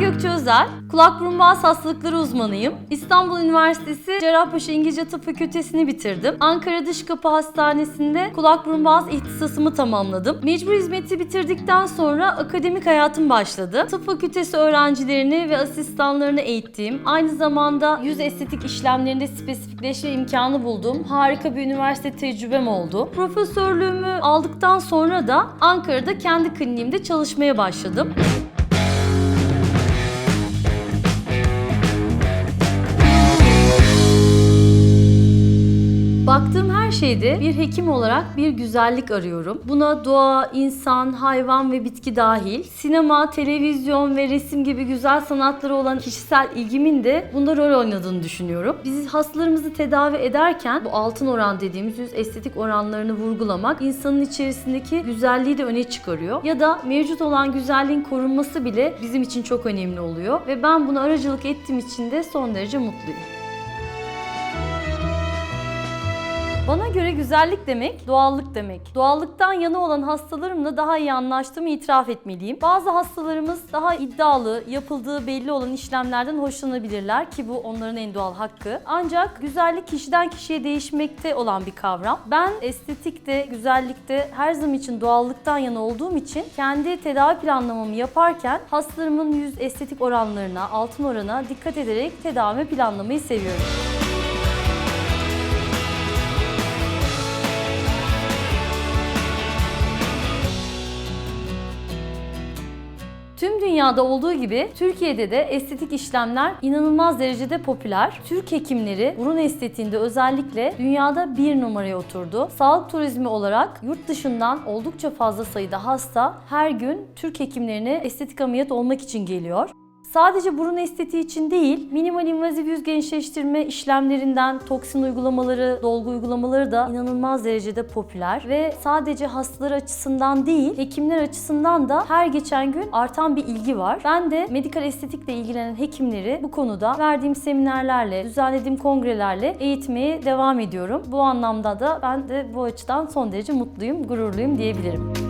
Ben Gökçe Özel, kulak burun boğaz hastalıkları uzmanıyım. İstanbul Üniversitesi Cerrahpaşa İngilizce Tıp Fakültesini bitirdim. Ankara Dış Kapı Hastanesi'nde kulak burun boğaz ihtisasımı tamamladım. Mecbur hizmeti bitirdikten sonra akademik hayatım başladı. Tıp fakültesi öğrencilerini ve asistanlarını eğittiğim, aynı zamanda yüz estetik işlemlerinde spesifikleşme imkanı bulduğum harika bir üniversite tecrübem oldu. Profesörlüğümü aldıktan sonra da Ankara'da kendi kliniğimde çalışmaya başladım. Baktığım her şeyde bir hekim olarak bir güzellik arıyorum. Buna doğa, insan, hayvan ve bitki dahil. Sinema, televizyon ve resim gibi güzel sanatlara olan kişisel ilgimin de bunda rol oynadığını düşünüyorum. Biz hastalarımızı tedavi ederken bu altın oran dediğimiz yüz estetik oranlarını vurgulamak insanın içerisindeki güzelliği de öne çıkarıyor. Ya da mevcut olan güzelliğin korunması bile bizim için çok önemli oluyor. Ve ben buna aracılık ettiğim için de son derece mutluyum. Bana göre güzellik demek, doğallık demek. Doğallıktan yana olan hastalarımla daha iyi anlaştığımı itiraf etmeliyim. Bazı hastalarımız daha iddialı, yapıldığı belli olan işlemlerden hoşlanabilirler ki bu onların en doğal hakkı. Ancak güzellik kişiden kişiye değişmekte olan bir kavram. Ben estetikte, güzellikte her zaman için doğallıktan yana olduğum için kendi tedavi planlamamı yaparken hastalarımın yüz estetik oranlarına, altın orana dikkat ederek tedavi planlamayı seviyorum. Dünyada olduğu gibi Türkiye'de de estetik işlemler inanılmaz derecede popüler. Türk hekimleri burun estetiğinde özellikle dünyada bir numaraya oturdu. Sağlık turizmi olarak yurt dışından oldukça fazla sayıda hasta her gün Türk hekimlerine estetik ameliyat olmak için geliyor. Sadece burun estetiği için değil, minimal invaziv yüz gençleştirme işlemlerinden toksin uygulamaları, dolgu uygulamaları da inanılmaz derecede popüler ve sadece hastalar açısından değil, hekimler açısından da her geçen gün artan bir ilgi var. Ben de medikal estetikle ilgilenen hekimleri bu konuda verdiğim seminerlerle, düzenlediğim kongrelerle eğitmeye devam ediyorum. Bu anlamda da ben de bu açıdan son derece mutluyum, gururluyum diyebilirim.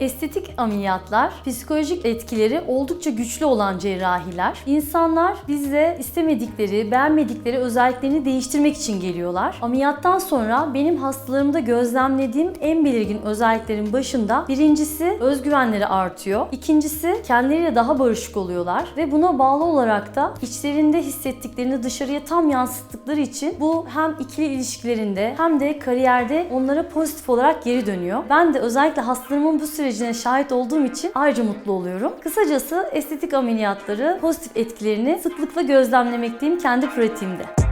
Estetik ameliyatlar, psikolojik etkileri oldukça güçlü olan cerrahiler. İnsanlar bize istemedikleri, beğenmedikleri özelliklerini değiştirmek için geliyorlar. Ameliyattan sonra benim hastalarımda gözlemlediğim en belirgin özelliklerin başında birincisi özgüvenleri artıyor. İkincisi kendileriyle daha barışık oluyorlar ve buna bağlı olarak da içlerinde hissettiklerini dışarıya tam yansıttıkları için bu hem ikili ilişkilerinde hem de kariyerde onlara pozitif olarak geri dönüyor. Ben de özellikle hastalarımın bu sürecine şahit olduğum için ayrıca mutlu oluyorum. Kısacası estetik ameliyatları pozitif etkilerini sıklıkla gözlemlemekteyim kendi pratiğimde.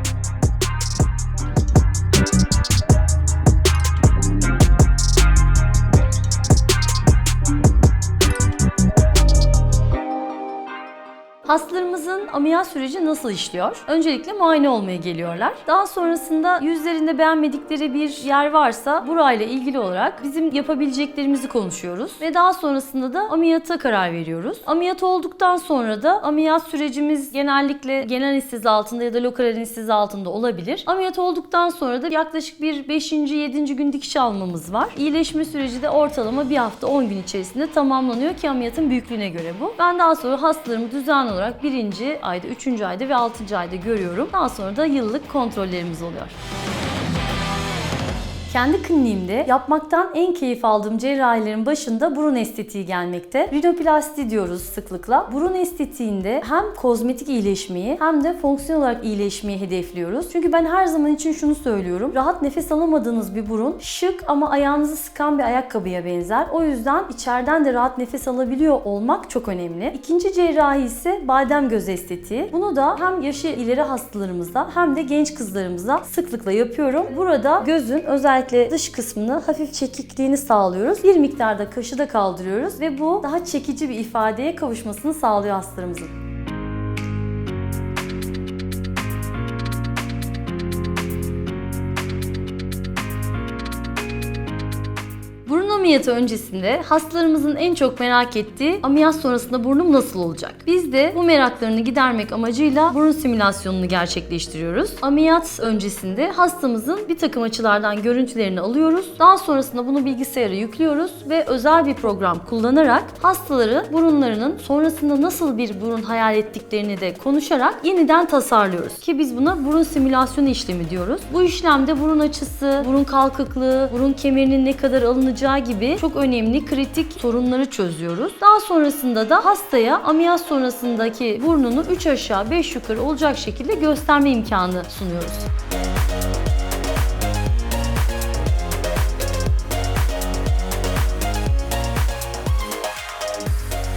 Hastalarımızın ameliyat süreci nasıl işliyor? Öncelikle muayene olmaya geliyorlar. Daha sonrasında yüzlerinde beğenmedikleri bir yer varsa burayla ilgili olarak bizim yapabileceklerimizi konuşuyoruz. Ve daha sonrasında da ameliyata karar veriyoruz. Ameliyat olduktan sonra da ameliyat sürecimiz genellikle genel anestezi altında ya da lokal anestezi altında olabilir. Ameliyat olduktan sonra da yaklaşık bir 5. 7. gün dikiş almamız var. İyileşme süreci de ortalama bir hafta 10 gün içerisinde tamamlanıyor ki ameliyatın büyüklüğüne göre bu. Ben daha sonra hastalarımı düzenli olarak birinci ayda, üçüncü ayda ve altıncı ayda görüyorum. Daha sonra da yıllık kontrollerimiz oluyor. Kendi kliniğimde yapmaktan en keyif aldığım cerrahilerin başında burun estetiği gelmekte. Rinoplasti diyoruz sıklıkla. Burun estetiğinde hem kozmetik iyileşmeyi hem de fonksiyonel olarak iyileşmeyi hedefliyoruz. Çünkü ben her zaman için şunu söylüyorum. Rahat nefes alamadığınız bir burun şık ama ayağınızı sıkan bir ayakkabıya benzer. O yüzden içeriden de rahat nefes alabiliyor olmak çok önemli. İkinci cerrahi ise badem göz estetiği. Bunu da hem yaşı ileri hastalarımızda hem de genç kızlarımızda sıklıkla yapıyorum. Burada gözün özellikle dış kısmını hafif çekikliğini sağlıyoruz. Bir miktarda kaşı da kaldırıyoruz ve bu daha çekici bir ifadeye kavuşmasını sağlıyor hastalarımızın. Ameliyatı öncesinde hastalarımızın en çok merak ettiği ameliyat sonrasında burnum nasıl olacak? Biz de bu meraklarını gidermek amacıyla burun simülasyonunu gerçekleştiriyoruz. Ameliyat öncesinde hastamızın bir takım açılardan görüntülerini alıyoruz. Daha sonrasında bunu bilgisayara yüklüyoruz ve özel bir program kullanarak hastaları burunlarının sonrasında nasıl bir burun hayal ettiklerini de konuşarak yeniden tasarlıyoruz. Ki biz buna burun simülasyonu işlemi diyoruz. Bu işlemde burun açısı, burun kalkıklığı, burun kemerinin ne kadar alınacağı gibi çok önemli kritik sorunları çözüyoruz. Daha sonrasında da hastaya ameliyat sonrasındaki burnunu 3 aşağı 5 yukarı olacak şekilde gösterme imkanı sunuyoruz.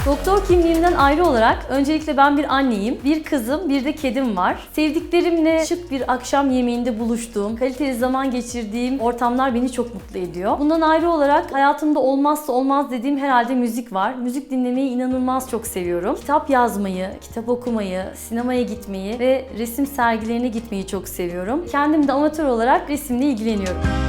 Doktor kimliğimden ayrı olarak öncelikle ben bir anneyim. Bir kızım, bir de kedim var. Sevdiklerimle şık bir akşam yemeğinde buluştuğum, kaliteli zaman geçirdiğim ortamlar beni çok mutlu ediyor. Bundan ayrı olarak hayatımda olmazsa olmaz dediğim herhalde müzik var. Müzik dinlemeyi inanılmaz çok seviyorum. Kitap yazmayı, kitap okumayı, sinemaya gitmeyi ve resim sergilerine gitmeyi çok seviyorum. Kendim de amatör olarak resimle ilgileniyorum.